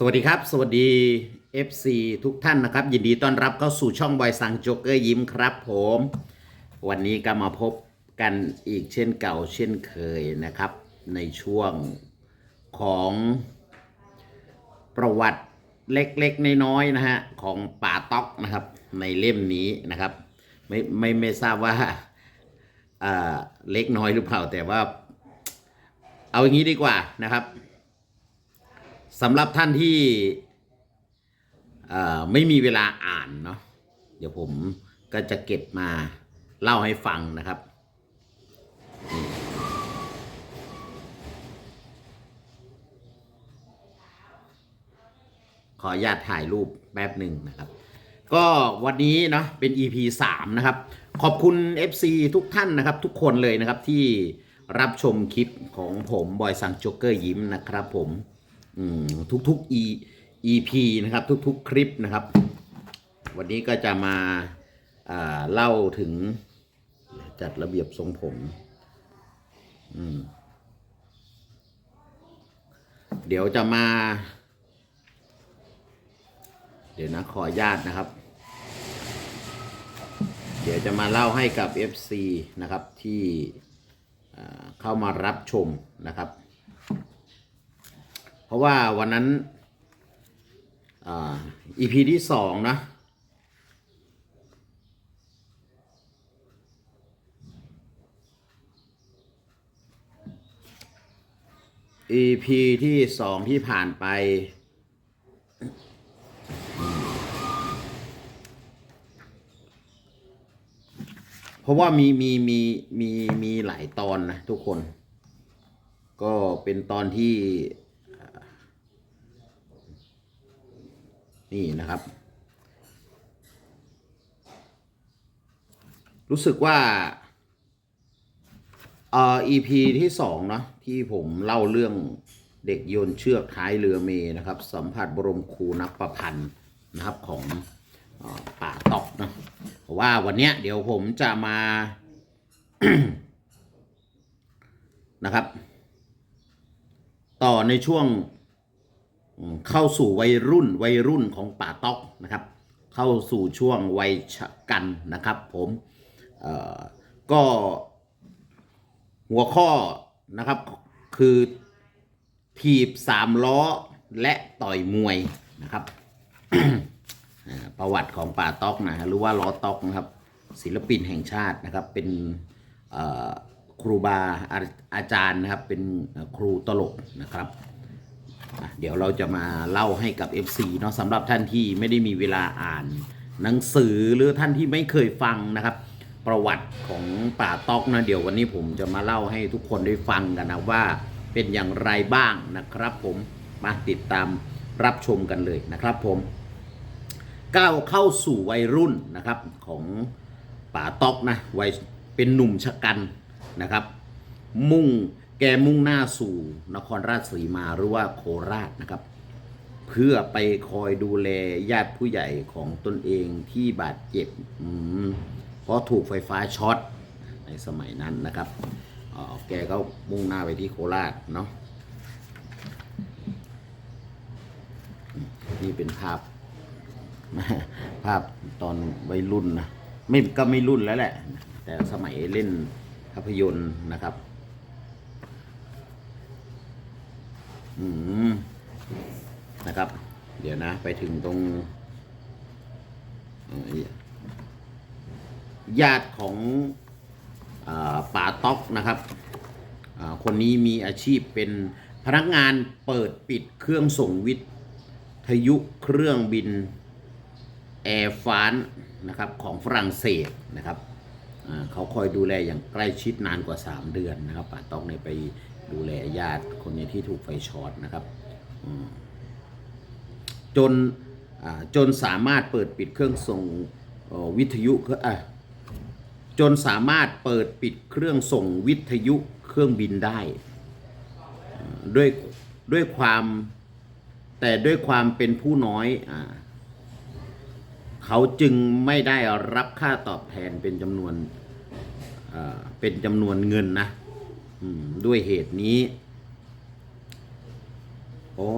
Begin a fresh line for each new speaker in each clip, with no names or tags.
สวัสดีครับ สวัสดี FC ทุกท่านนะครับ ยินดีต้อนรับเข้าสู่ช่องบอยสังโจกเกอร์ยิ้มครับผม วันนี้ก็มาพบกันอีกเช่นเก่าเช่นเคยนะครับ ในช่วงของประวัติเล็กๆน้อยๆนะฮะ ของป่าต๊อกนะครับ ในเล่มนี้นะครับ ไม่ไม่ไม่ทราบว่าเล็กน้อยหรือเปล่าแต่ว่า เอาอย่างนี้ดีกว่านะครับ สำหรับท่านที่ไม่มีเวลาอ่านเนาะเดี๋ยวผมก็จะเก็บมาเล่าให้ฟังนะครับ ขออนุญาตถ่ายรูปแป๊บหนึ่งนะครับ ก็วันนี้เนาะเป็น EP 3 นะครับ ขอบคุณ FC ทุกท่านนะครับ ทุกคนเลยนะครับที่รับชมคลิปของผมบอยสังโจ๊กเกอร์ยิ้มนะครับผม ทุกๆ e EP นะครับ ทุกๆ คลิปนะครับ วันนี้ก็จะมาเล่าถึงจัดระเบียบทรงผมมเดี๋ยวจะมา เดี๋ยวนะขออนุญาตนะครับ เดี๋ยวจะมาเล่าให้กับ FC นะครับที่เข้ามารับชมนะครับ เพราะว่าวันนั้นอ่า EP ที่สองนะ EP ที่สองที่ผ่านไป เพราะว่ามีมีมีมีมีหลายตอนนะทุกคน ก็เป็นตอนที่ นี่นะครับ รู้สึกว่าเอ่อ EP ที่สองเนาะที่ผมเล่าเรื่องเด็กโยนเชือกท้ายเรือเมนะครับ สัมผัสบรมครูนักประพันธ์นะครับของออป่าตอกนะเพราะว่าวันเนี้ยเดี๋ยวผมจะมานะครับ ต่อในช่วง เข้าสู่วัยรุ่นวัยรุ่นของป่าต๊อกนะครับ เข้าสู่ช่วงวัยชะกันนะครับผมก็หัวข้อนะครับคือถีบสามล้อและต่อยมวยนะครับ ประวัติของป่าต๊อกนะหรือว่าล้อต๊อกนะครับ ศิลปินแห่งชาตินะครับ เป็นครูบาอาอาจารย์นะครับ เป็นครูตลกนะครับ เดี๋ยวเราจะมาเล่าให้กับ FC เนาะสำหรับท่านที่ไม่ได้มีเวลาอ่านหนังสือหรือท่านที่ไม่เคยฟังนะครับ ประวัติของป่าตอกนะเดี๋ยววันนี้ผมจะมาเล่าให้ทุกคนได้ฟังกันนะว่าเป็นอย่างไรบ้างนะครับ ผมมาติดตามรับชมกันเลยนะครับ ผมก้าวเข้าสู่วัยรุ่นนะครับของป่าตอกนะวัยเป็นหนุ่มชะกันนะครับ มุ่ง แกมุ่งหน้าสู่นครราชสีมาหรือว่าโคราชนะครับ เพื่อไปคอยดูแลญาติผู้ใหญ่ของตนเองที่บาดเจ็บเพราะถูกไฟฟ้าช็อตในสมัยนั้นนะครับออแกก็มุ่งหน้าไปที่โคราชเนาะนี่เป็นภาพ ภาพตอนวัยรุ่นนะไม่ก็ไม่รุ่นแล้วแหละ แต่สมัยเล่นภาพยนตร์นะครับ อืมนะครับ เดี๋ยวนะ ไปถึงตรงญาติของอป่าต๊อกนะครับคนนี้มีอาชีพเป็นพนักงานเปิดปิดเครื่องส่งวิทยุเครื่องบินแอร์ฟานนะครับของฝรั่งเศสนะครับเขาคอยดูแลอย่างใกล้ชิดนานกว่า 3 เดือนนะครับป่าต๊อกเนี่ยไป ดูแลญาติคนนี้ที่ถูกไฟช็อตนะครับจนจนสามารถเปิดปิดเครื่องส่งวิทยุอะจนสามารถเปิดปิดเครื่องส่งวิทยุเครื่องบินได้ด้วยด้วยความแต่ด้วยความเป็นผู้น้อยอเขาจึงไม่ได้รับค่าตอบแทนเป็นจำนวนเป็นจำนวนเงินนะ ด้วยเหตุนี้อ๋อ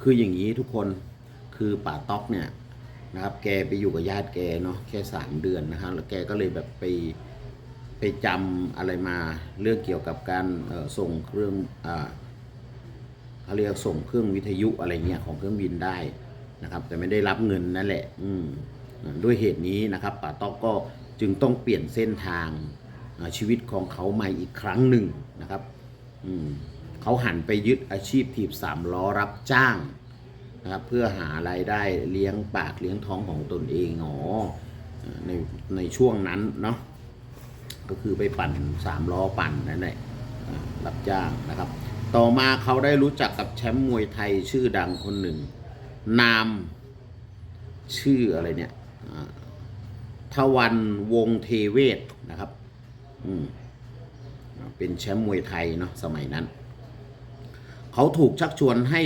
คืออย่างนี้ทุกคนคือป่าต๊อกเนี่ยนะครับ แกไปอยู่กับญาติแกเนาะแค่สามเดือนนะฮะแล้วแกก็เลยแบบไปไปจำอะไรมาเรื่องเกี่ยวกับการส่งเครื่องอ่าเขาเรียกส่งเครื่องวิทยุอะไรเงี้ยของเครื่องบินได้นะครับ แต่ไม่ได้รับเงินนั่นแหละ อืมด้วยเหตุนี้นะครับป่าต๊อกก็จึงต้องเปลี่ยนเส้นทาง ชีวิตของเขาใหม่อีกครั้งหนึ่งนะครับเขาหันไปยึดอาชีพถีบสามล้อรับจ้างนะครับเพื่อหารายได้เลี้ยงปากเลี้ยงท้องของตนเองอ๋อในในช่วงนั้นเนาะก็คือไปปั่นสามล้อปั่นนั่นแหละรับจ้างนะครับ ต่อมาเขาได้รู้จักกับแชมป์มวยไทยชื่อดังคนหนึ่ง นามชื่ออะไรเนี่ยทวันวงเทเวศนะครับ อืมเป็นแชมป์มวยไทยเนาะสมัยนั้น เขาถูกชักชวนให้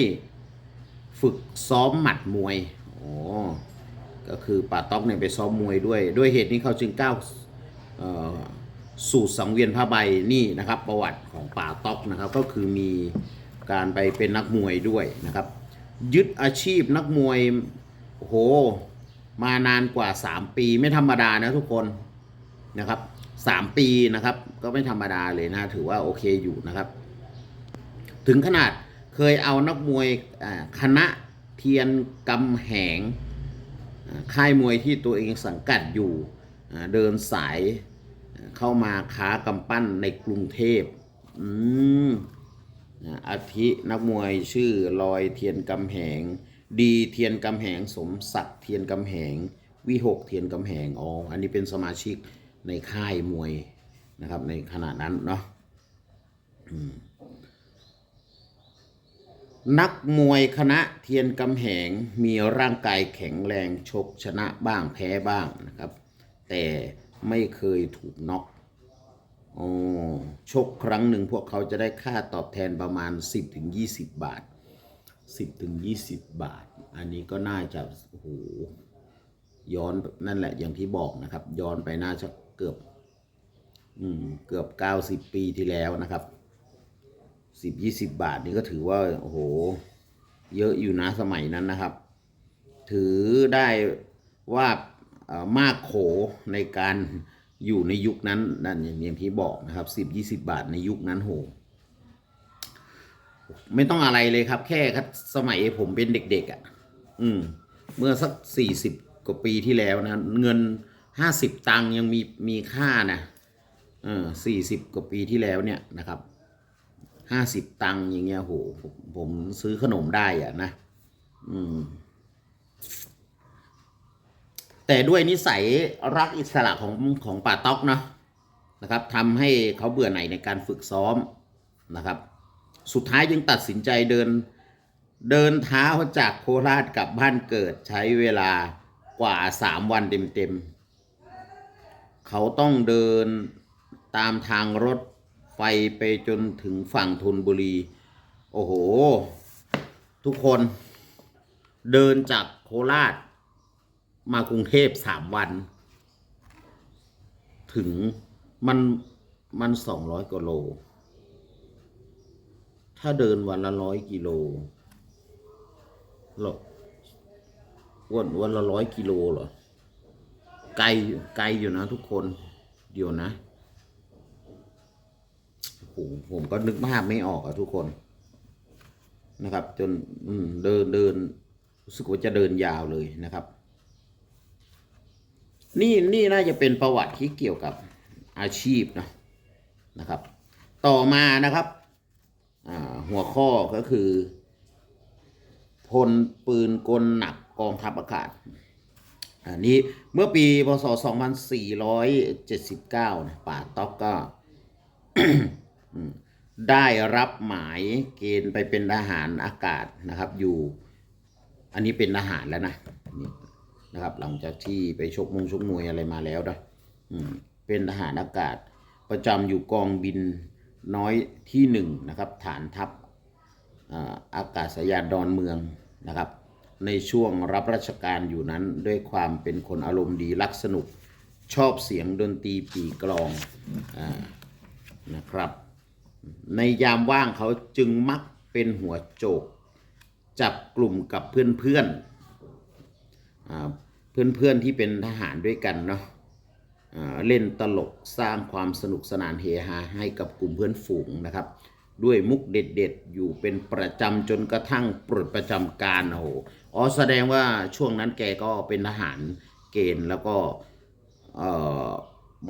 ฝึกซ้อมหมัดมวยอ๋อก็คือป่าต๊อกเนี่ยไปซ้อมมวยด้วย ด้วยเหตุนี้เขาจึงก้าวสู่สังเวียนผ้าใบนี่นะครับ ประวัติของป่าต๊อกนะครับ ก็คือมีการไปเป็นนักมวยด้วยนะครับ ยึดอาชีพนักมวยโอ้โหมานานกว่า 3 ปีไม่ธรรมดานะทุกคนนะครับ สามปีนะครับ ก็ไม่ธรรมดาเลยนะ ถือว่าโอเคอยู่นะครับ ถึงขนาดเคยเอานักมวยคณะเทียนกำแหงค่ายมวยที่ตัวเองสังกัดอยู่เดินสายเข้ามาค้ากำปั้นในกรุงเทพอืมอาทินักมวยชื่อลอยเทียนกำแหง ดีเทียนกำแหง สมศักดิ์เทียนกำแหง วิหกเทียนกำแหงอ๋ออันนี้เป็นสมาชิก ในค่ายมวยนะครับ ในขณะนั้นเนาะนักมวยคณะเทียนกำแหงมีร่างกายแข็งแรงชกชนะบ้างแพ้บ้างนะครับ แต่ไม่เคยถูกน็อกโอ้ชกครั้งหนึ่งพวกเขาจะได้ค่าตอบแทนประมาณ 10-20 บาท 10-20 บาท อันนี้ก็น่าจะโอ้โหย้อนนั่นแหละอย่างที่บอกนะครับ ย้อนไปน่าจะ เกือบ อืม เกือบเก้าสิบปีที่แล้วนะครับสิบยี่สิบบาทนี่ก็ถือว่าโอ้โห เยอะอยู่นะสมัยนั้นนะครับ ถือได้ว่ามากโขในการอยู่ในยุคนั้นนั่นอย่างที่บอกนะครับสิบยี่สิบาทในยุคนั้นโหไม่ต้องอะไรเลยครับ แค่สมัยผมเป็นเด็กๆอะ่ะ อืม เมื่อสักสี่สิบกว่าปีที่แล้วนะ เงิน ห้าสิบตังค์ยังมีมีค่านะเออสี่สิบกว่าปีที่แล้วเนี่ยนะครับห้าสิบตังค์อย่างเงี้ยโหผมผมซื้อขนมได้อะนะอืมแต่ด้วยนิสัยรักอิสระของของป่าต๊อกเนาะนะครับทำให้เขาเบื่อหน่ายในการฝึกซ้อมนะครับ สุดท้ายจึงตัดสินใจเดินเดินเท้าจากโคราชกลับบ้านเกิดใช้เวลากว่าสามวันเต็มๆ เขาต้องเดินตามทางรถไฟไปจนถึงฝั่งธนบุรี โอ้โห ทุกคนเดินจากโคราช มากรุงเทพสามวัน ถึงมันมันสองร้อยกว่าโล ถ้าเดินวันละร้อยกิโลหรอวันวันละร้อยกิโลเหรอ ไกลไกลอยู่นะทุกคนเดี๋ยวนะโอ้โหผมก็นึกภาพไม่ออกอะทุกคนนะครับ จนเดินเดินรู้สึกว่าจะเดินยาวเลยนะครับ นี่นี่น่าจะเป็นประวัติที่เกี่ยวกับอาชีพนะนะครับ ต่อมานะครับหัวข้อก็คือ พลปืนกลหนักกองทัพอากาศ อันนี้เมื่อปีพศ2479นะป่าต๊อกก็ได้รับหมายเกณฑ์ไปเป็นทหารอากาศนะครับ อยู่ อันนี้เป็นทหารแล้วนะนี่นะครับ หลังจากที่ไปชกมงชกมวยอะไรมาแล้วนะเป็นทหารอากาศ ประจำอยู่กองบินน้อยที่หนึ่งนะครับ ฐานทัพอาอากาศยานดอนเมืองนะครับ ในช่วงรับราชการอยู่นั้น ด้วยความเป็นคนอารมณ์ดีรักสนุกชอบเสียงดนตรีปีกลองอนะครับ ในยามว่างเขาจึงมักเป็นหัวโจก จับกลุ่มกับเพื่อนๆอ่าเพื่อนที่เป็นทหารด้วยกันเนาะเล่นตลกสร้างความสนุกสนานเฮฮาให้กับกลุ่มเพื่อนฝูงนะครับ ด้วยมุกเด็ดๆ อยู่เป็นประจำจนกระทั่งปลดประจำการโอ้โหอ๋อแสดงว่าช่วงนั้นแกก็เป็นทหารเกณฑ์แล้วก็เอ่อ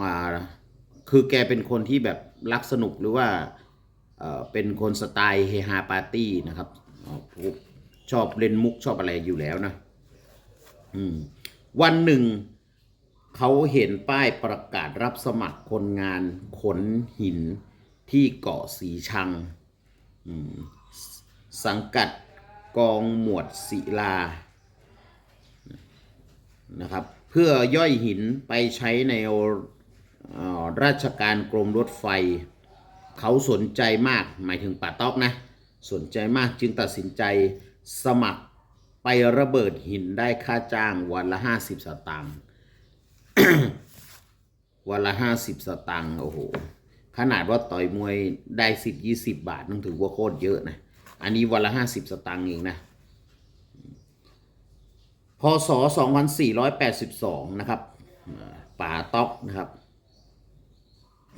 มาคือแกเป็นคนที่แบบรักสนุกหรือว่าเอ่อเป็นคนสไตล์เฮฮาปาร์ตี้นะครับชอบเล่นมุกชอบอะไรอยู่แล้วนะอืมวันหนึ่งเขาเห็นป้ายประกาศรับสมัครคนงานขนหิน ที่เกาะสีชัง สังกัดกองหมวดศิลานะครับเพื่อย่อยหินไปใช้ในราชการกรมรถไฟ เขาสนใจมากหมายถึงป่าต๊อกนะ สนใจมากจึงตัดสินใจสมัครไประเบิดหินได้ค่าจ้างวันละ50สตางค์วันละห้าสิบสตางค์โอ้โห ขนาดว่าต่อยมวยได้สิบยี่สิบบาทต้องถือว่าโคตรเยอะนะ อันนี้วันละห้าสิบสตางค์เองนะพศสองพันสี่ร้อยแปดสิบสองนะครับป่าต๊อกนะครับ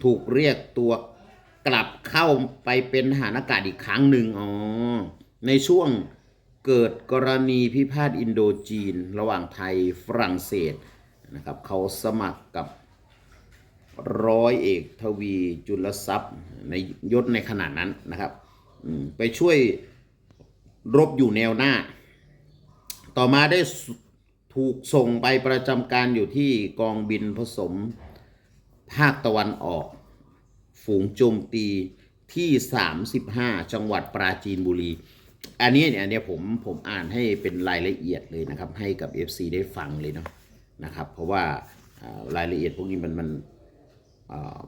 ถูกเรียกตัวกลับเข้าไปเป็นทหารอากาศอีกครั้งหนึ่งอ๋อในช่วงเกิดกรณีพิพาทอินโดจีน ระหว่างไทยฝรั่งเศสนะครับเขาสมัครกับ ร้อยเอกทวีจุลทรัพย์ในยศในขณะนั้นนะครับไปช่วยรบอยู่แนวหน้า ต่อมาได้ถูกส่งไปประจำการอยู่ที่กองบินผสมภาคตะวันออก ฝูงโจมตีที่ 35 จังหวัดปราจีนบุรี อันนี้เนี่ยอันนี้ผมผมอ่านให้เป็นรายละเอียดเลยนะครับ ให้กับ FC ได้ฟังเลยเนาะนะครับ เพราะว่ารายละเอียดพวกนี้มันมัน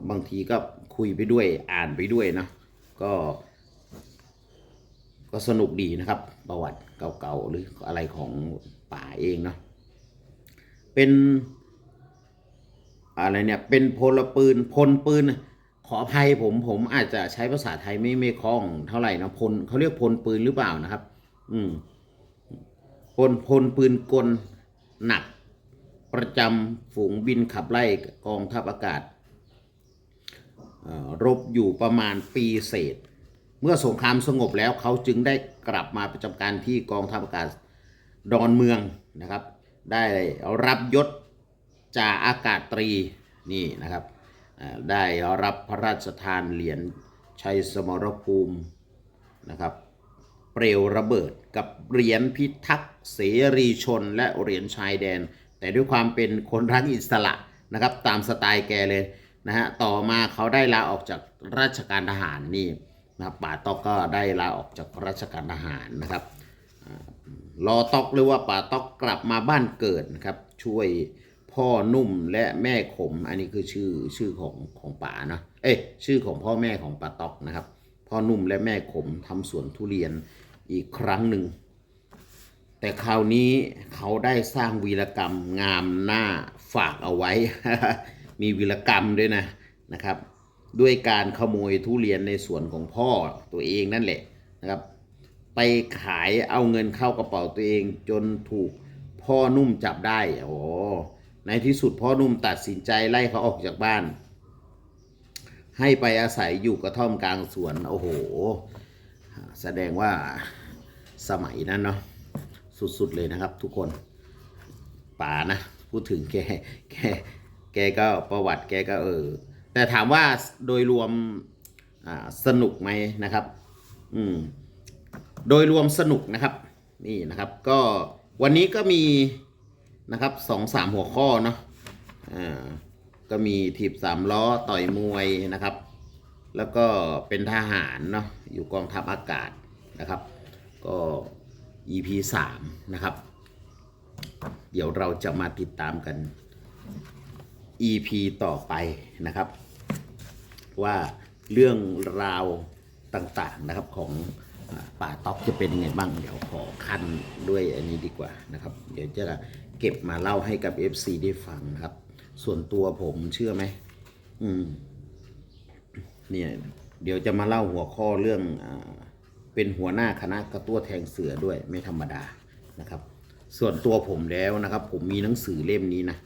บางทีก็คุยไปด้วยอ่านไปด้วยนะก็ ก็สนุกดีนะครับ ประวัติเก่าๆหรืออะไรของป่าเองเนาะเป็นอะไรเนี่ยเป็นพลปืนพลปืน ขออภัยผมผมอาจจะใช้ภาษาไทยไม่ไม่คล่องเท่าไหร่นะพลเขาเรียกพลปืนหรือเปล่านะครับ อืมพลพลปืนกลหนัก ประจำฝูงบินขับไล่กองทัพอากาศ รบอยู่ประมาณปีเศษ เมื่อสงครามสงบแล้วเขาจึงได้กลับมาประจำการที่กองทัพอากาศดอนเมืองนะครับ ได้รับยศจ่าอากาศตรีนี่นะครับได้รับพระราชทานเหรียญชัยสมรภูมินะครับเปลวระเบิดกับเหรียญพิทักษ์เสรีชนและเหรียญชายแดน แต่ด้วยความเป็นคนรักอิสระนะครับตามสไตล์แกเลย นะฮะต่อมาเขาได้ลาออกจากราชการทหารนี่นะครับป่าตอกก็ได้ลาออกจากราชการทหารนะครับรอตอกหรือว่าป่าตอกกลับมาบ้านเกิดนะครับ ช่วยพ่อนุ่มและแม่ขม อันนี้คือชื่อชื่อของของป่าเนาะเอ้ยชื่อของพ่อแม่ของป่าตอกนะครับ พ่อนุ่มและแม่ขมทำสวนทุเรียนอีกครั้งหนึ่งแต่คราวนี้เขาได้สร้างวีรกรรมงามหน้าฝากเอาไว้ มีวีรกรรมด้วยนะนะครับ ด้วยการขโมยทุเรียนในสวนของพ่อตัวเองนั่นแหละนะครับ ไปขายเอาเงินเข้ากระเป๋าตัวเองจนถูกพ่อนุ่มจับได้โอ้ในที่สุดพ่อนุ่มตัดสินใจไล่เขาออกจากบ้าน ให้ไปอาศัยอยู่กระท่อมกลางสวนโอ้โห แสดงว่าสมัยนั้นเนาะสุดๆเลยนะครับทุกคนป่านะ พูดถึงแกแก แกก็ประวัติแกก็เออ แต่ถามว่าโดยรวมสนุกไหมนะครับ อืม โดยรวมสนุกนะครับ นี่นะครับ ก็วันนี้ก็มีนะครับสองสามหัวข้อเนาะอ่าก็มีถีบสามล้อต่อยมวยนะครับ แล้วก็เป็นทหารเนาะอยู่กองทัพอากาศนะครับ ก็ EP 3 นะครับ เดี๋ยวเราจะมาติดตามกัน EP ต่อไปนะครับ ว่าเรื่องราวต่างๆนะครับของอป่าต๊อกจะเป็นยังไงบ้าง เดี๋ยวขอคันด้วยอันนี้ดีกว่านะครับ เดี๋ยวจะเก็บมาเล่าให้กับ FC ได้ฟังนะครับ ส่วนตัวผมเชื่อไหมอืมเนี่ยเดี๋ยวจะมาเล่าหัวข้อเรื่องอเป็นหัวหน้าคณะกระตั้วแทงเสือด้วยไม่ธรรมดานะครับ ส่วนตัวผมแล้วนะครับ ผมมีหนังสือเล่มนี้นะ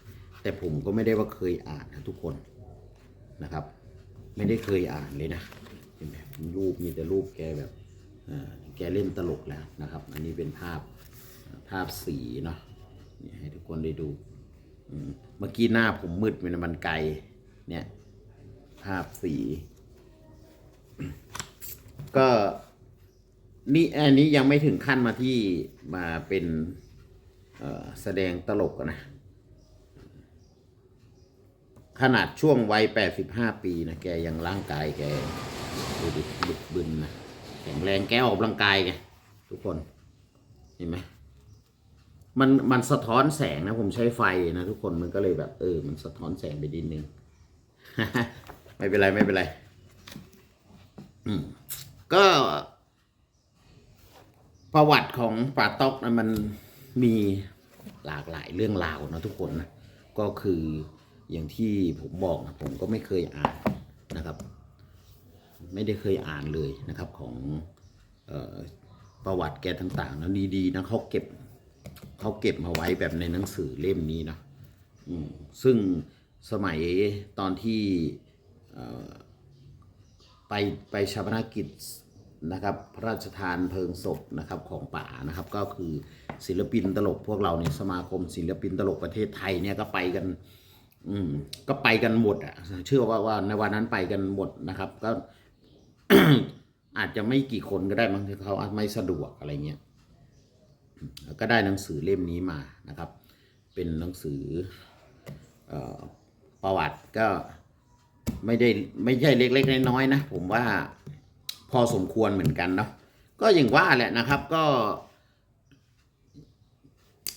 แต่ผมก็ไม่ได้ว่าเคยอ่านนะทุกคนนะครับ ไม่ได้เคยอ่านเลยนะเห็นไหมรูปมีแต่รูปแกแบบแกเล่นตลกแล้วนะครับ อันนี้เป็นภาพภาพสีเนาะนี่ให้ทุกคนได้ดูเมื่อกี้หน้าผมมืดมันมันไกลเนี่ยภาพสี ก็นี่อันนี้ยังไม่ถึงขั้นมาที่มาเป็นแสดงตลกนะ ขนาดช่วงวัย85ปีนะแกยังร่างกายแกดูดิบึกบึนนะแข็งแรงแกออกกำลังกายไงทุกคนเห็นไหมมันมันสะท้อนแสงนะ ผมใช้ไฟนะทุกคนมันก็เลยแบบ เออ มันสะท้อนแสงไปดิดนึง ไม่เป็นไรไม่เป็นไรก็ ประวัติของป่าต๊อกนะมันมีหลากหลายเรื่องราวนะทุกคนนะก็คือ อย่างที่ผมบอกนะผมก็ไม่เคยอ่านนะครับ ไม่ได้เคยอ่านเลยนะครับของออประวัติแกต่างๆนะดีๆนะเขาเก็บเขาเก็บมาไว้แบบในหนังสือเล่มนี้นะซึ่งสมัยตอนที่ไปไปชาปนกิจนะครับพระราชทานเพลิงศพนะครับของป่านะครับก็คือศิลปินตลกพวกเราในยสมาคมศิลปินตลกประเทศไทยเนี่ยก็ไปกัน อืม ก็ไปกันหมดอะ เชื่อว่าว่าในวันนั้นไปกันหมดนะครับ ก็อาจจะไม่กี่คนก็ได้บางทีเขาอาจไม่สะดวกอะไรเงี้ยแล้วก็ได้หนังสือเล่มนี้มานะครับ เป็นหนังสือเอ่อประวัติก็ไม่ได้ไม่ใช่เล็กๆน้อยๆนะ ผมว่าพอสมควรเหมือนกันเนาะก็อย่างว่าแหละนะครับ ก็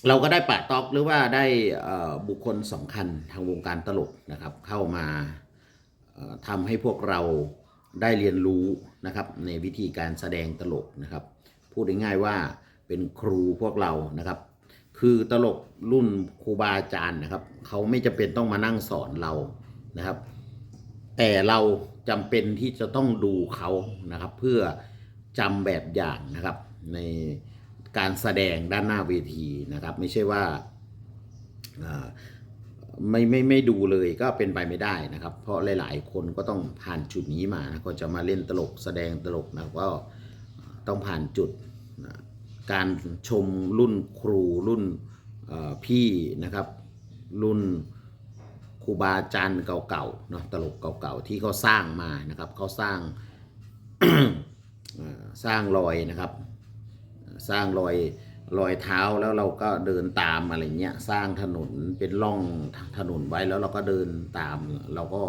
เราก็ได้ปะตอกหรือว่าได้บุคคลสำคัญทางวงการตลกนะครับ เข้ามาทำให้พวกเราได้เรียนรู้นะครับ ในวิธีการแสดงตลกนะครับ พูดง่ายๆว่าเป็นครูพวกเรานะครับ คือตลกรุ่นครูบาอาจารย์นะครับ เขาไม่จำเป็นต้องมานั่งสอนเรานะครับ แต่เราจำเป็นที่จะต้องดูเขานะครับ เพื่อจำแบบอย่างนะครับใน การแสดงด้านหน้าเวทีนะครับ ไม่ใช่ว่าอ่ไม่ไม่ไม่ดูเลยก็เป็นไปไม่ได้นะครับ เพราะหลาย ๆ คนก็ต้องผ่านจุดนี้มานะก็จะมาเล่นตลกแสดงตลกนะก็ต้องผ่านจุดนะการชมรุ่นครูรุ่นพี่นะครับ รุ่นครูบาอาจารย์เก่าๆเนาะตลกเก่าๆที่เขาสร้างมานะครับเขาสร้างสร้างรอยนะครับ สร้างรอยรอยเท้าแล้วเราก็เดินตามอะไรเงี้ยสร้างถนนเป็นร่องถนนไว้แล้วเราก็เดินตามเราก็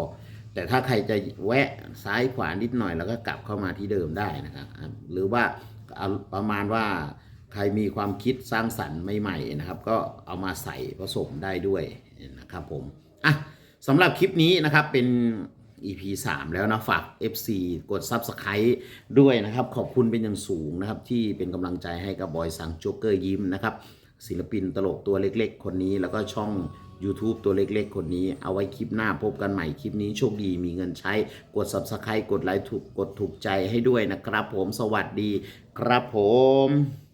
แต่ถ้าใครจะแวะซ้ายขวานิดหน่อยเราก็กลับเข้ามาที่เดิมได้นะครับหรือว่าประมาณว่าใครมีความคิดสร้างสรรค์ใหม่ๆนะครับ ก็เอามาใส่ผสมได้ด้วยนะครับผมอะสำหรับคลิปนี้นะครับเป็น EP 3 แล้วนะ ฝาก FC กด Subscribe ด้วยนะครับ ขอบคุณเป็นอย่างสูงนะครับ ที่เป็นกำลังใจให้กับบอยสังโจ๊กเกอร์ยิ้มนะครับ ศิลปินตลกตัวเล็กๆ คนนี้แล้วก็ช่อง YouTube ตัวเล็กๆ คนนี้ เอาไว้คลิปหน้าพบกันใหม่คลิปนี้โชคดีมีเงินใช้กด Subscribe กดไลค์ถูกกดถูกใจให้ด้วยนะครับ ผมสวัสดีครับผม